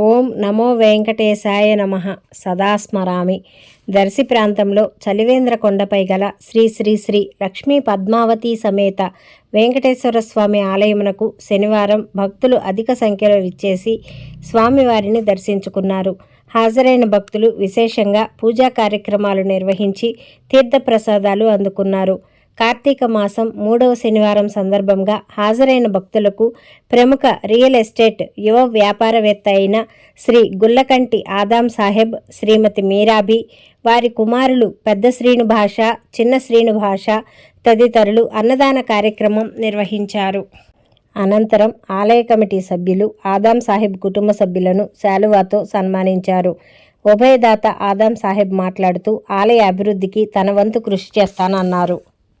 ఓం నమో వెంకటేశాయ నమ. సదాస్మరామి. దర్శి ప్రాంతంలో చలివేంద్ర కొండపై గల శ్రీ శ్రీ శ్రీ లక్ష్మీ పద్మావతి సమేత వెంకటేశ్వర స్వామి ఆలయమునకు శనివారం భక్తులు అధిక సంఖ్యలో విచ్చేసి స్వామివారిని దర్శించుకున్నారు. హాజరైన భక్తులు విశేషంగా పూజా కార్యక్రమాలు నిర్వహించి తీర్థప్రసాదాలు అందుకున్నారు. కార్తీక మాసం మూడవ శనివారం సందర్భంగా హాజరైన భక్తులకు ప్రముఖ రియల్ ఎస్టేట్ యువ వ్యాపారవేత్త అయిన శ్రీ గుల్లకంటి ఆదాం సాహెబ్ శ్రీమతి మీరాబి వారి కుమారులు పెద్ద శ్రీను భాష చిన్న శ్రీను భాష తదితరులు అన్నదాన కార్యక్రమం నిర్వహించారు. అనంతరం ఆలయ కమిటీ సభ్యులు ఆదాం సాహెబ్ కుటుంబ సభ్యులను శాలువాతో సన్మానించారు. ఉభయదాత ఆదాం సాహెబ్ మాట్లాడుతూ ఆలయ అభివృద్ధికి తన వంతు కృషి చేస్తానన్నారు.